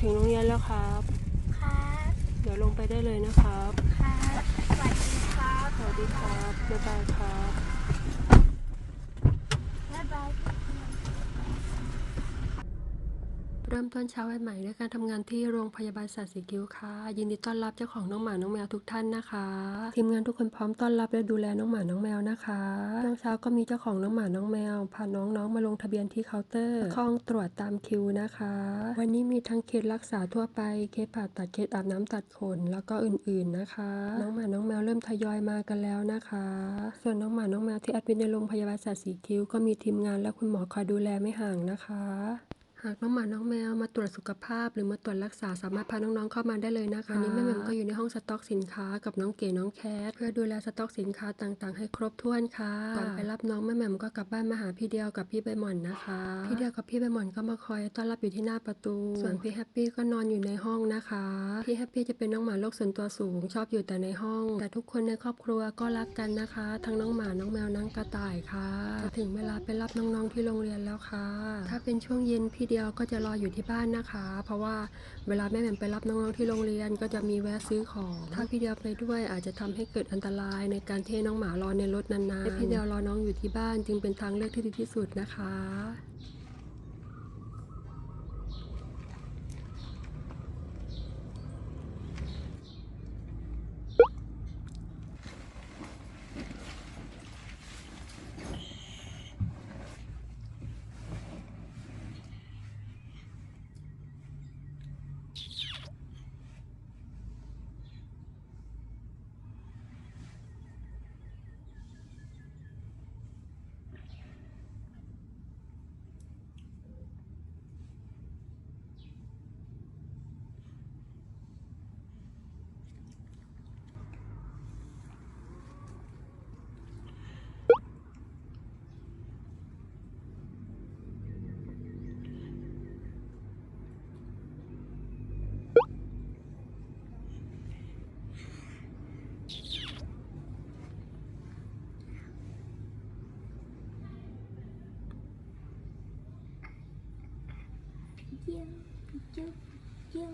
ถึงโรงเรียนแล้วครับ ครับเดี๋ยวลงไปได้เลยนะครับ ครับสวัสดีครับ สวัสดีครับบ๊ายบายครับบ๊ายบาย เริ่มต้นเช้าวันใหม่ด้วยการทำงานที่โรงพยาบาลสัตว์สีคิ้วค่ะ ยินดีต้อนรับเจ้าของน้องหมาน้องแมวทุกท่านนะคะ ทีมงานทุกคนพร้อมต้อนรับและดูแลน้องหมาน้องแมวนะคะช่วงเช้าก็มีเจ้าของน้องหมาน้องแมว พาน้องๆมาลงทะเบียนที่เคาน์เตอร์เข้องตรวจตามคิวนะคะ วันนี้มีทั้งเคสรักษาทั่วไปเคสผ่าตัดเคสอาบน้ำตัดขนแล้วก็อื่นๆนะคะ น้องหมาน้องแมวเริ่มทยอยมากันแล้วนะคะ ส่วนน้องหมาน้องแมวที่แอดมิดในโรงพยาบาลสัตว์สีคิ้วก็มีทีมงานและคุณหมอคอยดูแลไม่ห่างนะคะ หากน้องหมาน้องแมวมาตรวจสุขภาพ หรือมาตรวจรักษาสามารถพาน้องๆเข้ามาได้เลยนะคะวันนี้แม่แหม่มก็อยู่ในห้องสต็อกสินค้ากับน้องเก๋น้องแคทเพื่อดูแลสต็อกสินค้าต่างๆ ให้ครบถ้วนค่ะก่อนไปรับน้องแม่แหม่มก็กลับบ้านมาหาพี่เดียวกับพี่ใบหม่อนนะคะ พี่เดียวกับพี่ใบหม่อนก็มาคอยต้อนรับอยู่ที่หน้าประตู ส่วนพี่แฮปปี้ก็นอนอยู่ในห้องนะคะพี่แฮปปี้จะเป็นน้องหมาโลกส่วนตัวสูงชอบอยู่แต่ในห้อง แต่ทุกคนในครอบครัวก็รักกันนะคะ ทั้งน้องหมาน้องแมวน้องกระต่ายค่ะจะถึงเวลาไปรับน้องๆที่โรงเรียนแล้วค่ะ ถ้าเป็นช่วงเย็นพี่เดียวก็จะรออยู่ที่บ้านนะคะ เพราะว่าเวลาแม่แหม่มไปรับน้องๆที่โรงเรียนก็จะมีแวะซื้อของ ถ้าพี่เดียวไปด้วยอาจจะทำให้เกิดอันตรายในการเทน้องหมารอในรถนานๆให้พี่เดียวรอน้องอยู่ที่บ้านจึงเป็นทางเลือกที่ดีที่สุดนะคะ เยี่ย